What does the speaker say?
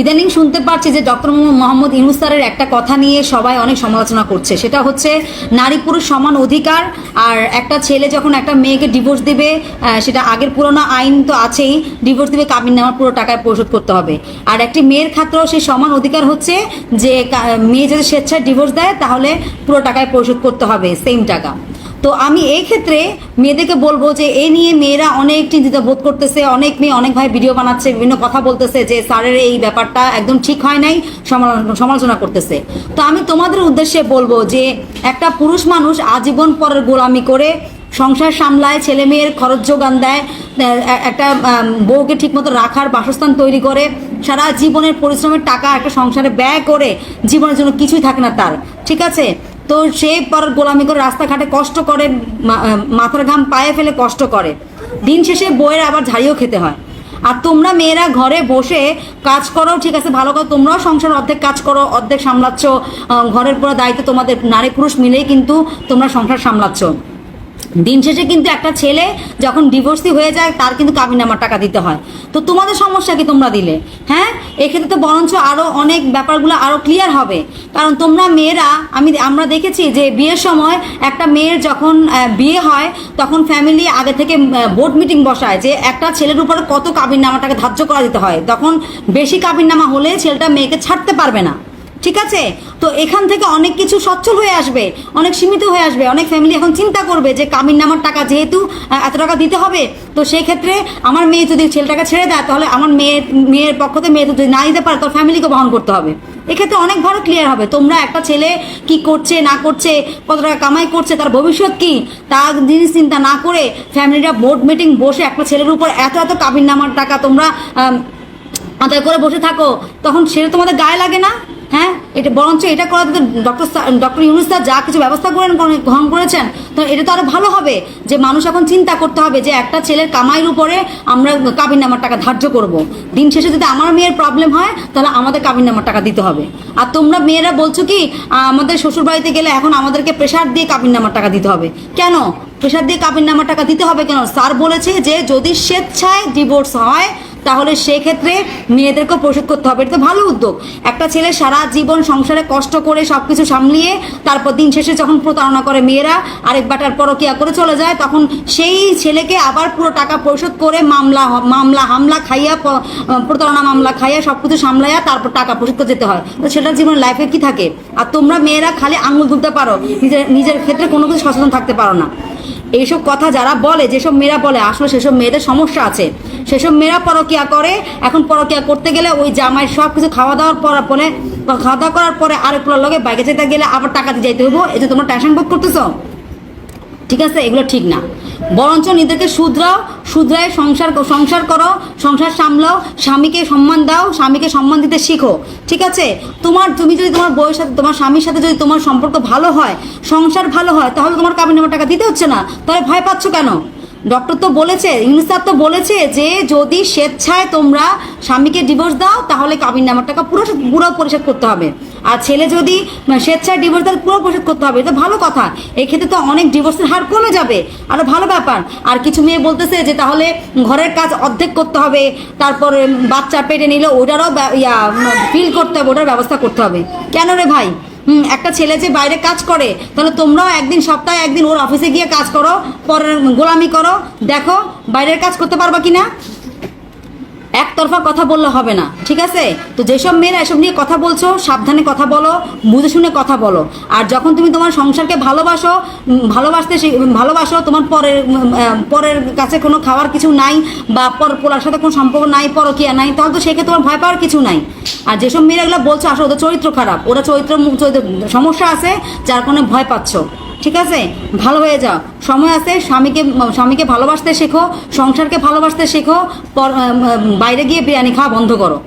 ইদানিং শুনতে পাচ্ছি যে ডক্টর মোহাম্মদ ইউনুস একটা কথা নিয়ে সবাই অনেক সমালোচনা করছে। সেটা হচ্ছে, নারী পুরুষ সমান অধিকার, আর একটা ছেলে যখন একটা মেয়েকে ডিভোর্স দিবে সেটা আগের পুরোনো আইন তো আছেই ডিভোর্স দিবে, কাবিন নামার পুরো টাকায় পরিশোধ করতে হবে। আর একটি মেয়ের ক্ষেত্রেও সেই সমান অধিকার হচ্ছে যে মেয়ে যদি স্বেচ্ছায় ডিভোর্স দেয়, তাহলে পুরো টাকায় পরিশোধ করতে হবে সেম টাকা। তো আমি এই ক্ষেত্রে মেয়েদেরকে বলব যে এ নিয়ে মেয়েরা অনেক চিন্তিত বোধ করতেছে, অনেক মেয়ে, অনেক ভাই ভিডিও বানাচ্ছে, বিভিন্ন কথা বলতেছে যে স্যারের এই ব্যাপারটা একদম ঠিক হয় নাই সমালোচনা করতেছে। তো আমি তোমাদের উদ্দেশ্যে বলব যে একটা পুরুষ মানুষ আজীবন পরের গোলামি করে সংসার সামলায়, ছেলে মেয়ের খরচ যোগান দেয় একটা বউকে ঠিকমতো রাখার বাসস্থান তৈরি করে, সারা জীবনের পরিশ্রমের টাকা একটা সংসারে ব্যয় করে, জীবনের জন্য কিছুই থাকে না তার, ঠিক আছে? তো সে পর গোলামি করে রাস্তাঘাটে কষ্ট করে মাথার ঘাম পায়ে ফেলে কষ্ট করে। দিন শেষে বইয়ের আবার ঝাড়িও খেতে হয়। আর তোমরা মেয়েরা ঘরে বসে কাজ করো, ঠিক আছে, ভালো করে তোমরাও সংসার অর্ধেক কাজ করো, অর্ধেক সামলাচ্ছ ঘরের পুরো দায়িত্ব তোমাদের, নারী পুরুষ মিলেই কিন্তু তোমরা সংসার সামলাচ্ছ। দিন শেষে কিন্তু একটা ছেলে যখন ডিভোর্সি হয়ে যায়, তার কিন্তু কাবিনামার টাকা দিতে হয়। তো তোমাদের সমস্যা কি তোমরা দিলে? হ্যাঁ? এক্ষেত্রে তো বরঞ্চ আরও অনেক ব্যাপারগুলো আরও ক্লিয়ার হবে। কারণ তোমরা মেয়েরা, আমি আমরা দেখেছি যে বিয়ের সময় একটা মেয়ের যখন বিয়ে হয়, তখন ফ্যামিলি আগে থেকে বোর্ড মিটিং বসায় যে একটা ছেলের উপরে কত কাবিননামাটাকে ধার্য করা দিতে হয়। তখন বেশি কাবিননামা হলে ছেলেটা মেয়েকে ছাড়তে পারবে না। ঠিক আছে? তো এখান থেকে অনেক কিছু সচ্ছল হয়ে আসবে, অনেক সীমিত হয়ে আসবে, অনেক ফ্যামিলি এখন চিন্তা করবে যে কামিন নামার টাকা যেহেতু এত টাকা দিতে হবে, তো সেই ক্ষেত্রে আমার মেয়ে যদি ছেলেটাকে ছেড়ে দেয়, তাহলে আমার মেয়ের মেয়ের পক্ষ থেকে মেয়ে যদি না দিতে পারে তার ফ্যামিলিকে বহন করতে হবে। এক্ষেত্রে অনেক বড় ক্লিয়ার হবে। তোমরা একটা ছেলে কি করছে, না করছে, কত টাকা কামাই করছে, তার ভবিষ্যৎ কি তার জিনিস চিন্তা না করে ফ্যামিলিরা বোর্ড মিটিং বসে একটা ছেলের উপর এত এত কাবিন নামার টাকা তোমরা আদায় করে বসে থাকো, তখন সেটা তোমাদের গায়ে লাগে না? হ্যাঁ এটা বরঞ্চ এটা করার ডক্টর ডক্টর ইউনুস স্যার যা কিছু ব্যবস্থা করেন গ্রহণ করেছেন, তো এটা তো আরও ভালো হবে যে মানুষ এখন চিন্তা করতে হবে যে একটা ছেলের কামাইয়ের উপরে আমরা কাবিন নামার টাকা ধার্য করব। দিন শেষে যদি আমার মেয়ের প্রবলেম হয়, তাহলে আমাদের কাবিন নামার টাকা দিতে হবে। আর তোমরা মেয়েরা বলছো কি, আমাদের শ্বশুর বাড়িতে গেলে এখন আমাদেরকে প্রেশার দিয়ে কাবিন নামার টাকা দিতে হবে। কেন? প্রেশার দিয়ে কাবিন নামার টাকা দিতে হবে কেন? স্যার বলেছে যে যদি স্বেচ্ছায় ডিভোর্স হয় তাহলে সেক্ষেত্রে মেয়েদেরকেও পরিশোধ করতে হবে। এটা ভালো উদ্যোগ। একটা ছেলে সারা জীবন সংসারে কষ্ট করে সব কিছু সামলিয়ে তারপর দিন শেষে যখন প্রতারণা করে মেয়েরা আরেক বাটার পরকিয়া করে চলে যায়, তখন সেই ছেলেকে আবার পুরো টাকা পরিশোধ করে মামলা মামলা হামলা খাইয়া প্রতারণা মামলা খাইয়া সব কিছু সামলাইয়া তারপর টাকা পরিশোধ করে যেতে হয়। তো সেটার জীবন লাইফে কি থাকে? আর তোমরা মেয়েরা খালি আঙুল তুলতে পারো। নিজের নিজের ক্ষেত্রে কোনো কিছু সচেতন থাকতে পারো না। এইসব কথা যারা বলে, যেসব মেয়েরা বলে, আসলে সেসব মেয়েদের সমস্যা আছে। সেসব মেয়েরা পরকিয়া করে। এখন পরকিয়া করতে গেলে ওই জামাই সব কিছু খাওয়া দাওয়ার পর পরে, খাওয়া দাওয়া করার পরে আরেকগুলোর লগে বাইকে যেতে গেলে আবার টাকা দিয়ে যাইতে হব এই যে তোমরা টেনশন বুক করতেছ? ঠিক আছে? এগুলো ঠিক না। বরঞ্চ নিজেদেরকে শুধরাও, শুধরায় সংসার সংসার করো, সংসার সামলাও, স্বামীকে সম্মান দাও, স্বামীকে সম্মান দিতে শিখো, ঠিক আছে? তোমার, তুমি যদি তোমার বউয়ের সাথে, তোমার স্বামীর সাথে যদি তোমার সম্পর্ক ভালো হয়, সংসার ভালো হয়, তাহলে তোমার কাবিন নামার টাকা দিতে হচ্ছে না। তাহলে ভয় পাচ্ছ কেন? ডক্টর তো বলেছে ইউনিসেফ তো বলেছে যে যদি স্বেচ্ছায় তোমরা স্বামীকে ডিভোর্স দাও, তাহলে কাবিন নামার টাকা পুরো পুরো পরিশোধ করতে হবে। আর ছেলে যদি স্বেচ্ছায় ডিভোর্স দেয় পুরো পরিশোধ করতে হবে, এটা ভালো কথা। এক্ষেত্রে তো অনেক ডিভোর্সের হার কমে যাবে আরও ভালো ব্যাপার। আর কিছু মেয়ে বলতেছে যে তাহলে ঘরের কাজ অর্ধেক করতে হবে, তারপরে বাচ্চা পেটে নিলে ওটারও ইয়া ফিল করতে হবে, ওটার ব্যবস্থা করতে হবে। কেন রে ভাই? একটা ছেলে যে বাইরে কাজ করে, তাহলে তোমরাও একদিন সপ্তাহে একদিন ওর অফিসে গিয়ে কাজ করো, পরের গোলামি করো, দেখো বাইরের কাজ করতে পারবা কিনা। একতরফা কথা বললে হবে না, ঠিক আছে? তো যেসব মেয়েরা এসব নিয়ে কথা বলছো, সাবধানে কথা বলো, বুঝে শুনে কথা বলো। আর যখন তুমি তোমার সংসারকে ভালোবাসো ভালোবাসতে ভালোবাসো, তোমার পরের পরের কাছে কোনো খাওয়ার কিছু নাই, বা পর, পোলার সাথে কোনো সম্পর্ক নাই, পরকিয়া নাই, তাহলে তো সেক্ষেত্রে তোমার ভয় পাওয়ার কিছু নাই। আর যেসব মেয়েরা এগুলো বলছো, আসলে ওদের চরিত্র খারাপ। ওরা চরিত্র চরিত্র, সমস্যা আছে, যার কারণে ভয় পাচ্ছ। ঠিক আছে? ভালো হয়ে যাও। সময় আছে, স্বামীকে স্বামীকে ভালোবাসতে শেখো, সংসারকে ভালোবাসতে শেখো বাইরে গিয়ে বিরিয়ানি খাওয়া বন্ধ করো।